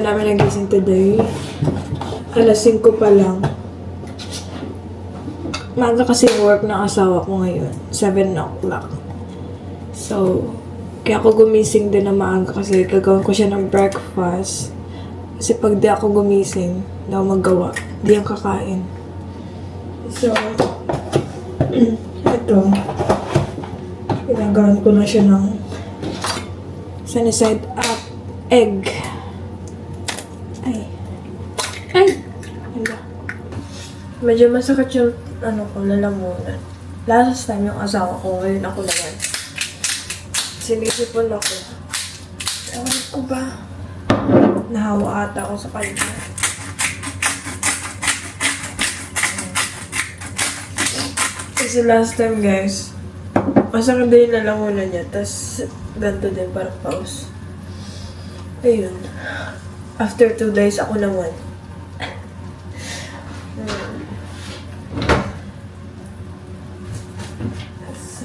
Aga namin nagising today. Alas 5 pa lang. Maaga kasi work ng asawa ko ngayon. 7 o'clock. So, kaya ako gumising din na maaga kasi gagawin ko siya ng breakfast. Kasi pag di ako gumising, hindi ako magawa. Di ang kakain. So, ito. Ginagawan ko na siya ng sunny side up egg. Ay. Ay! Hala. Medyo masakit yung ano ko, lalamunan. Last time yung asawa ko, ngayon ako naman. Sinisipon ako. Ewan ko ba? Nahawa ata ako sa kanya. Kasi last time guys, masakit din yung lalamunan niya. Tapos, ganito din, parang pause. Ayun. After two days, ako naman. Hmm.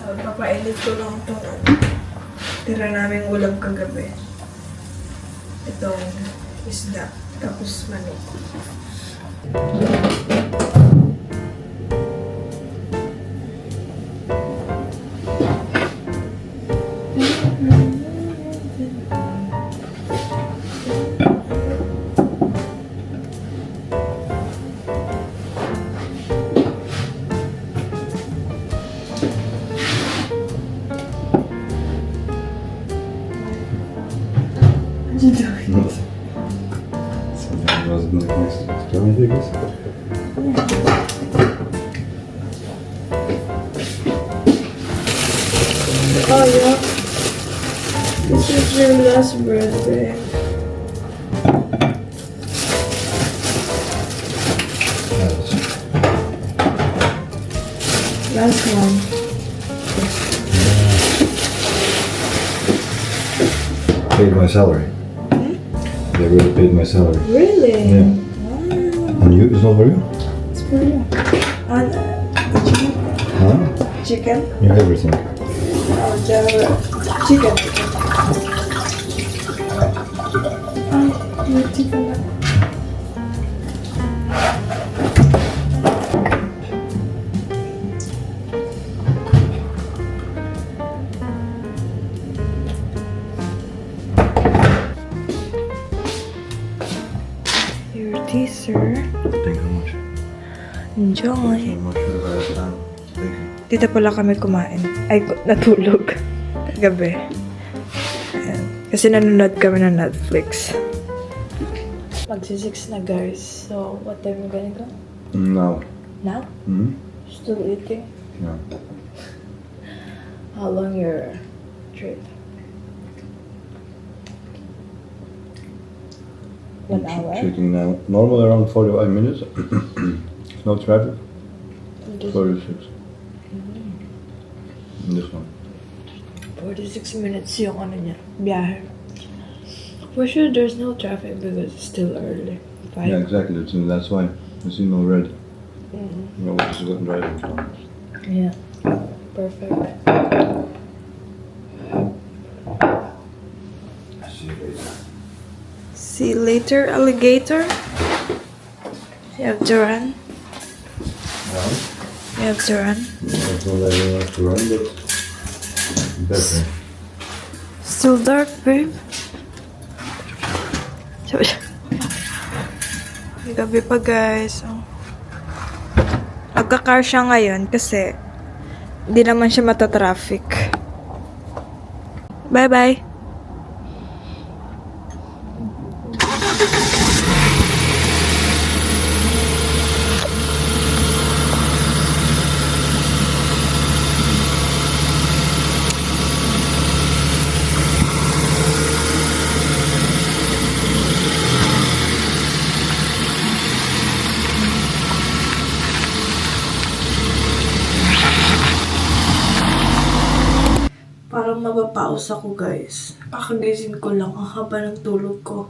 So, ko lang itong tira namin ulam kagabi. Itong isda, tapos manok. Something Last one. Paid my salary. Hmm? They really paid my salary. Really? Yeah. Wow. And you, it's not for you? It's for you. And uh, the chicken? Huh? Chicken? Yeah, everything. Oh, the chicken. Ah, Ay, may chicken tea, sir. Thank you much. Enjoy. So much for the time. Thank you. Dito pala kami kumain. Ay, natulog. Gabi. Ayan. Kasi nanonood kami ng Netflix. Magsisix na guys. So, what time you gonna go? Now. Now? Hmm? Still eating? Yeah. How long your trip? One hour? Checking now. Normal around 45 minutes. no traffic. Just 46. This one. 46 minutes yung ano niya, biyahe. For sure, there's no traffic because it's still early. Five. Yeah, exactly. That's, that's why. I see no red. Mhm. You know, which is good driving. Yeah. Perfect. See you later, alligator. You have run. Well, You have to run. I don't know that to run, but better. Still dark, babe. Gabi pa, guys. Oh. Nagka-car siya ngayon kasi hindi naman siya mata-traffic. Bye-bye. Parang mapapaus ako, guys. Kakagising ko lang. Ang haba ng tulog ko.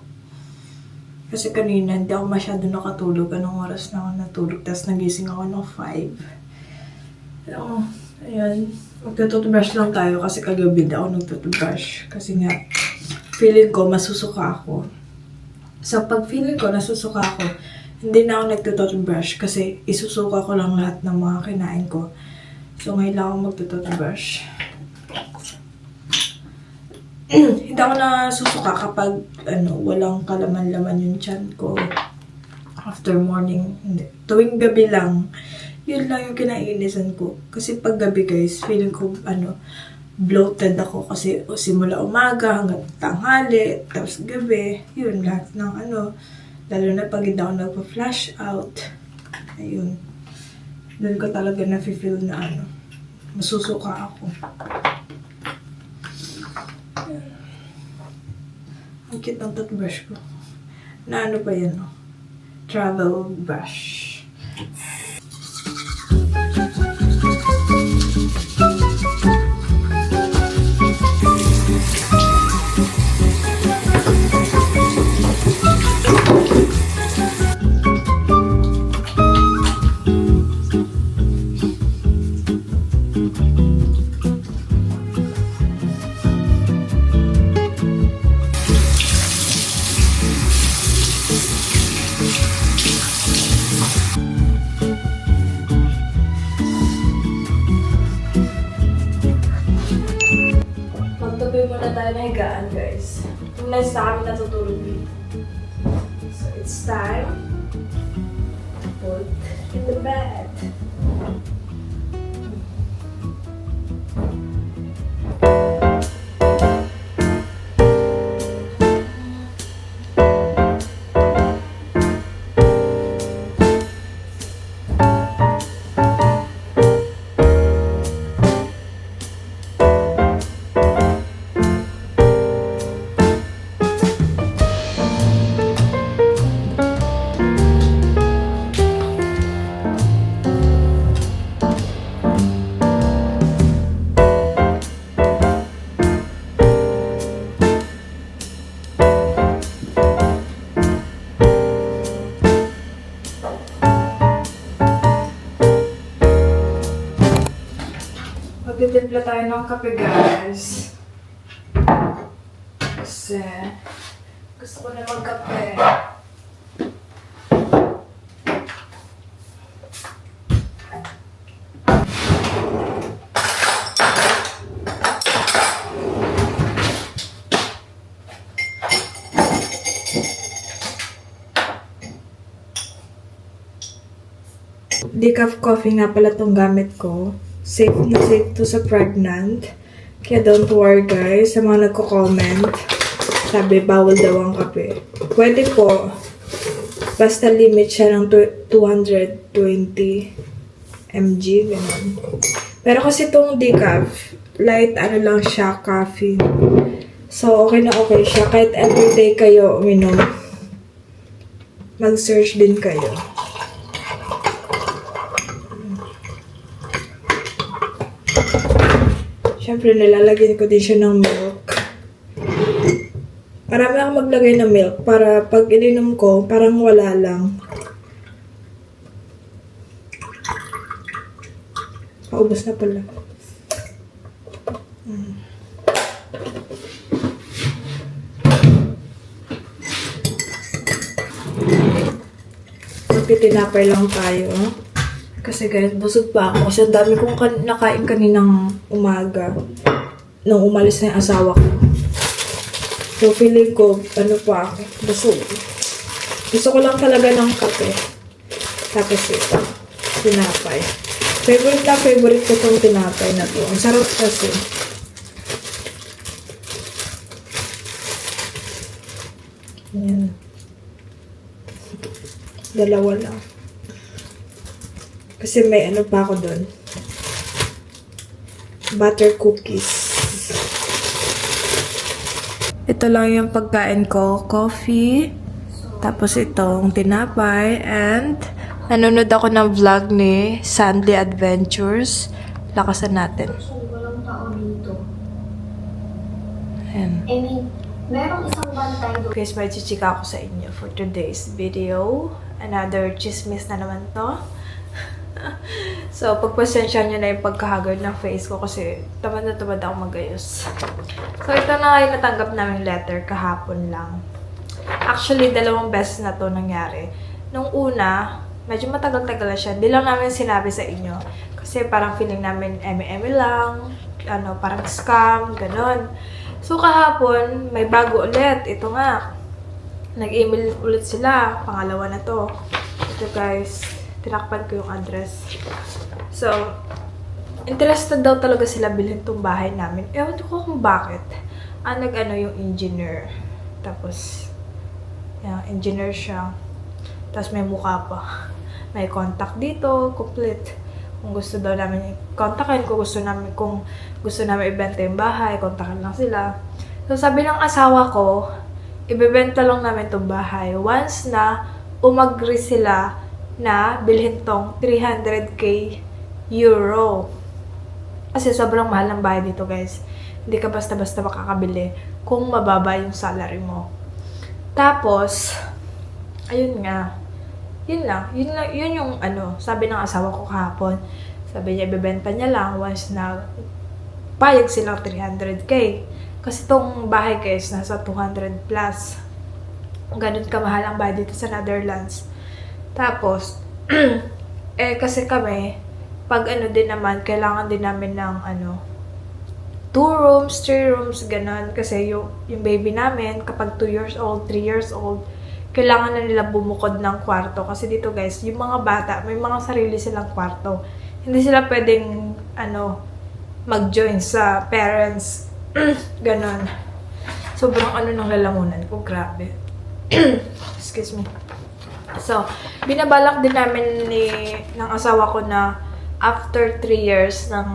Kasi kanina, hindi ako masyado nakatulog. Anong oras na ako natulog? Tapos nagising ako ng 5. So, ayan. Magtututbrush lang tayo kasi kagabi di ako nagtutbrush. Kasi nga, feeling ko masusuka ako. So, pag feeling ko, nasusuka ako, hindi na ako nagtututbrush kasi isusuka ko lang lahat ng mga kinain ko. So, ngayon lang ako magtututbrush. hindi ako nasusuka kapag ano, walang kalaman-laman yung chan ko. After morning, hindi. Tuwing gabi lang, yun lang yung kinainisan ko. Kasi pag gabi guys, feeling ko, ano, bloated ako kasi simula umaga hanggang tanghali, tapos gabi, yun, lahat ng ano, lalo na pag hindi ako nagpa-flash out, ayun, doon ko talaga na-feel na ano, masusuka ako. Ang cute ng toothbrush ko. Na ano pa yan, no? Travel brush. Put in the bed. Magtitimpla tayo ng kape, guys. Kasi gusto ko na magkape. Decaf coffee nga pala tong gamit ko. Safe na safe to sa pregnant. Kaya don't worry guys, sa mga nagko-comment, sabi bawal daw ang kape. Pwede po. Basta limit siya ng tw- 220 mg, ganun. Pero kasi itong decaf, light ano lang siya, coffee. So, okay na okay siya. Kahit everyday kayo uminom, mag-search din kayo. Siyempre, nilalagyan ko din siya ng milk. Marami akong maglagay ng milk para pag ininom ko, parang wala lang. Paubos na pala. Mm. Magtitinapay lang tayo. Kasi guys, busog pa ako. Kasi dami kong kan- nakain kaninang umaga. Nung umalis na yung asawa ko. So, feeling ko, ano pa busog. Gusto ko lang talaga ng kape. Tapos ito, tinapay. Favorite na favorite ko tong tinapay na to. Ang sarap kasi. Ayan. Dalawa lang. Kasi may ano pa ako doon. Butter cookies. Ito lang yung pagkain ko. Coffee. Tapos itong tinapay. And nanonood ako ng vlog ni Sandy Adventures. Lakasan natin. So, walang tao dito. Ayan. Guys, may chichika ako sa inyo for today's video. Another chismis na naman to. so, pagpasensya nyo na yung pagkahagard ng face ko kasi tamad na tamad ako magayos. So, ito na yung natanggap namin letter kahapon lang. Actually, dalawang beses na to nangyari. Nung una, medyo matagal-tagal siya. Hindi lang namin sinabi sa inyo. Kasi parang feeling namin eme-eme lang. Ano, parang scam, ganon. So, kahapon, may bago ulit. Ito nga. Nag-email ulit sila. Pangalawa na to. Ito guys. Tinakpan ko yung address. So, interested daw talaga sila bilhin tong bahay namin. Ewan ko kung bakit. Ah, nag-ano yung engineer. Tapos, yan, engineer siya. Tapos may mukha pa. May contact dito, complete. Kung gusto daw namin kontakin, kung gusto namin, kung gusto namin ibenta yung bahay, kontakin lang sila. So sabi ng asawa ko, ibebenta lang namin tong bahay. Once na umagri sila na bilhin tong 300k euro. Kasi sobrang mahal ng bahay dito guys. Hindi ka basta-basta makakabili kung mababa yung salary mo. Tapos, ayun nga. Yun lang. Yun, lang, yun yung ano, sabi ng asawa ko kahapon. Sabi niya, ibebenta niya lang once na payag silang 300k. Kasi tong bahay guys, nasa 200 plus. Ganun kamahal ang bahay dito sa Netherlands. Tapos, eh kasi kami, pag ano din naman, kailangan din namin ng ano, two rooms, three rooms, ganun. Kasi yung, yung baby namin, kapag 2 years old, 3 years old, kailangan na nila bumukod ng kwarto. Kasi dito guys, yung mga bata, may mga sarili silang kwarto. Hindi sila pwedeng, ano, mag-join sa parents. Ganon. Sobrang ano ng lalamunan ko, grabe. Excuse me. So, binabalak din namin ni, ng asawa ko na after 3 years ng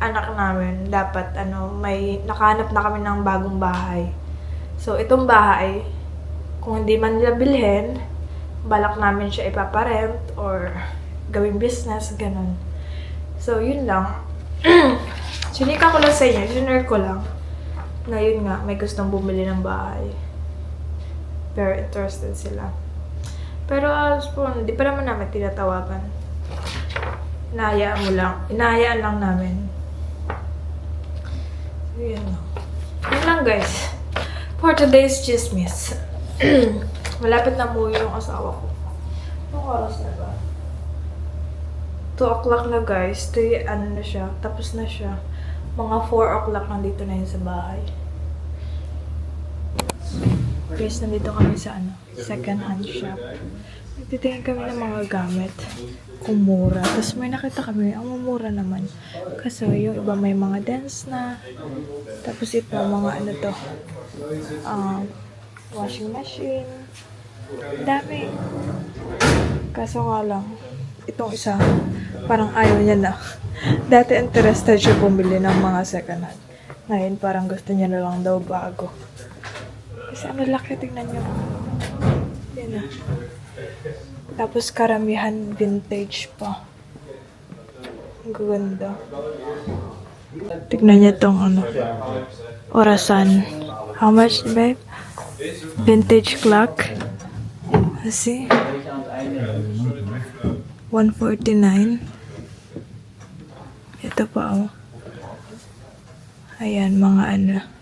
anak namin, dapat ano, may nakahanap na kami ng bagong bahay. So, itong bahay, kung hindi man nila bilhin, balak namin siya ipaparent or gawing business, ganun. So, yun lang. Sinika ko lang sa inyo, sinare ko lang. Na yun nga, may gustong bumili ng bahay. Pero interested sila. Pero as po, hindi pa naman namin tinatawagan. Inahayaan mo lang. Inahayaan lang namin. So, yun lang. Yun lang guys. For today's chismis. Malapit na mo yung asawa ko. Anong oras na ba? 2 o'clock na guys. 3, ano na siya. Tapos na siya. Mga 4 o'clock nandito na yun sa bahay. Guys, nandito kami sa ano, second hand shop. Nagtitingin kami ng mga gamit. Kung mura. Tapos may nakita kami, ang mura naman. Kasi yung iba may mga dents na. Tapos ito, mga ano to. Um, washing machine. Dami. Kaso nga lang, itong isa, parang ayaw niya na. Dati interested siya bumili ng mga second hand. Ngayon parang gusto niya na lang daw bago. Kasi ang laki, tingnan niyo. Yan na. Tapos karamihan vintage pa. Ang ganda. Tignan niyo tong ano. Orasan. How much, babe? Vintage clock. See? 149. Ito pa, oh. Ayan, mga ano.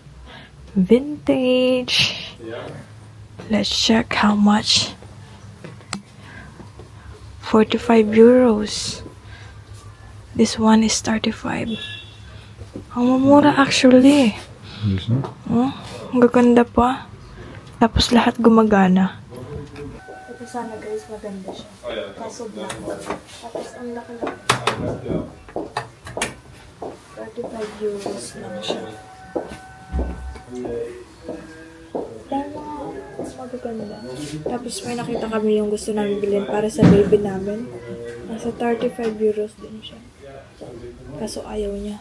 Vintage. Let's check how much. 45 euros. This one is 35. Ang mamura actually. Oh, ang gaganda pa. Tapos lahat gumagana. Ito sana guys, maganda siya. Kaso black. Tapos ang laki lang. 35 euros lang siya. Mas magaganda. Tapos may nakita kami yung gusto namin bilhin para sa baby namin. Nasa 35 euros din siya. Kaso ayaw niya.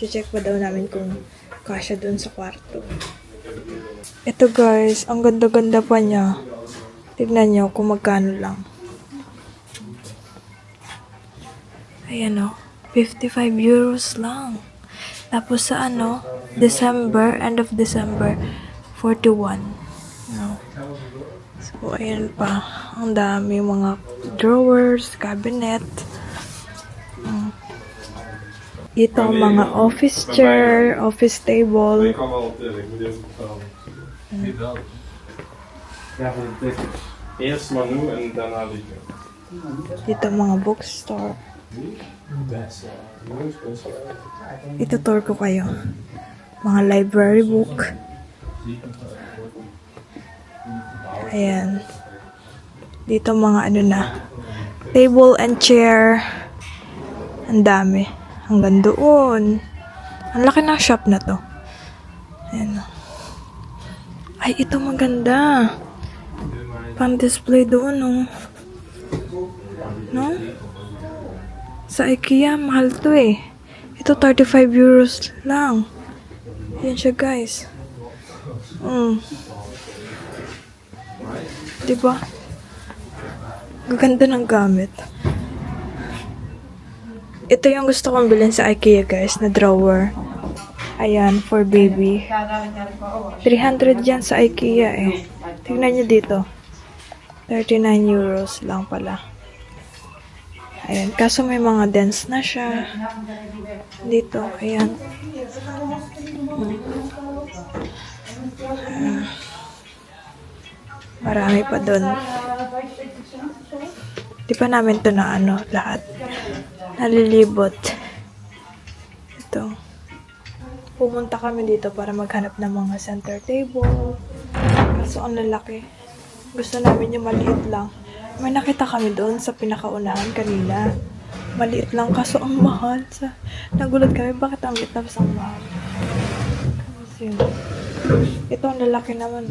check pa daw namin kung kasya dun sa kwarto. Ito guys, ang ganda-ganda pa niya. Tignan niyo kung magkano lang. Ayan o, 55 euros lang. Tapos sa ano, December, end of December, 41. So, ayan pa. Ang dami mga drawers, cabinet. Mm. Ito ang mga office chair, office table. Eerst Manu en daarna Lieke. Dito mga bookstore. Itutour ko kayo. Mga library book. Ayan. Dito mga ano na. Table and chair. Ang dami. Hanggang doon. Ang laki ng shop na to. Ayan. Ay, ito maganda. Pang display doon, oh. No? Sa IKEA, mahal to eh. Ito, 35 euros lang. Yan siya, guys. Mm. Diba? Gaganda ng gamit. Ito yung gusto kong bilhin sa IKEA, guys, na drawer. Ayan, for baby. 300 yan sa IKEA eh. Tingnan nyo dito. 39 euros lang pala. Ayan, kaso may mga dents na siya. Dito, ayan. Ah. Marami pa doon. Di pa namin to na ano, lahat. Nalilibot. Ito. Pumunta kami dito para maghanap ng mga center table. Kaso ang lalaki. Gusto namin yung maliit lang. May nakita kami doon sa pinakaunahan kanina. Maliit lang kaso ang mahal. Sa, nagulat kami bakit ang liit tapos ang mahal. Tapos yun. Ito ang lalaki naman.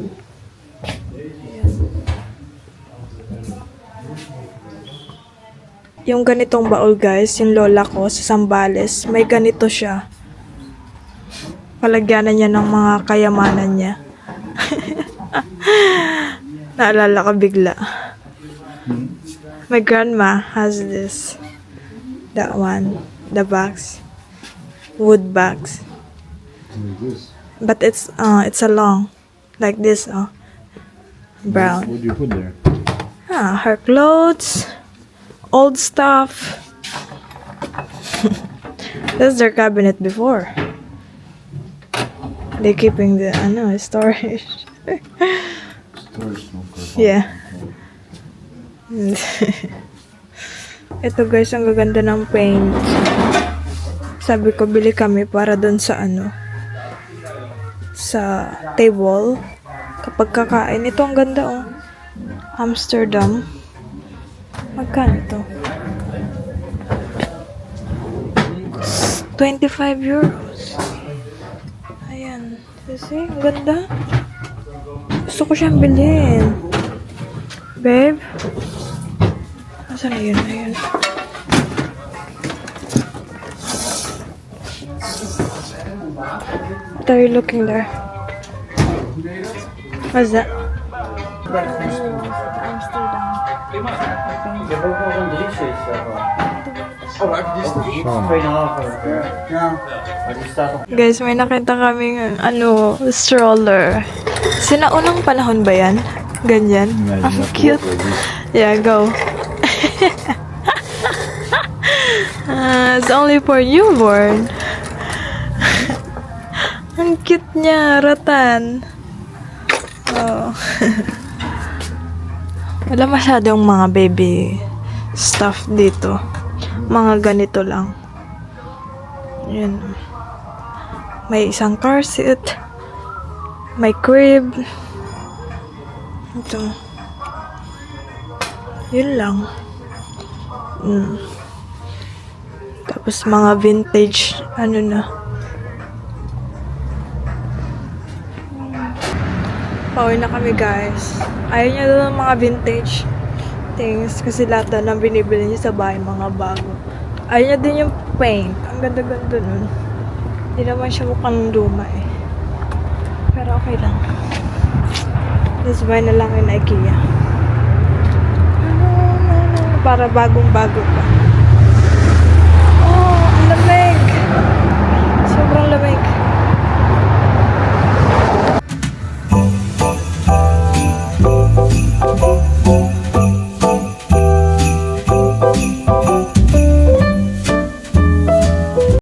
Yung ganitong baul guys, yung lola ko sa Sambales, may ganito siya. Palagyanan niya ng mga kayamanan niya. Naalala ko bigla. My grandma has this. That one. The box. Wood box. But it's uh it's a long. Like this, uh. Brown. What do you put there? Ah, her clothes. Old stuff. That's their cabinet before. They keeping the ano storage. Storage no for Yeah. Ito guys, ang gaganda ng paint. Sabi ko, bili kami para doon sa ano, sa table. Kapag kakain, ito ang ganda oh. Amsterdam. Magkano ito? 25 euros. Ayan. Kasi, ang ganda. Gusto ko siyang bilhin. Babe? Asan na yun? What are you looking there? What's that? Guys, may nakita kaming ano, stroller. Sinaunang panahon ba yan? Ganyan? Ang that cute. Yeah, go. Ah, it's only for newborn. Ang cute niya, ratan. Oh. Wala masyadong mga baby stuff dito. Mga ganito lang. Yan. May isang car seat. May crib. Ito. Yun lang. Mm. Tapos mga vintage, ano na. Pauwi na kami guys. Ayaw niya doon ng mga vintage things kasi lahat na ng binibili niya sa bahay mga bago. Ayaw niya din yung paint. Ang ganda-ganda nun. Hindi naman siya mukhang luma eh. Pero okay lang. Let's buy na lang yung IKEA. Para bagong-bago pa. Oh, ang lamig! Sobrang lamig. Thank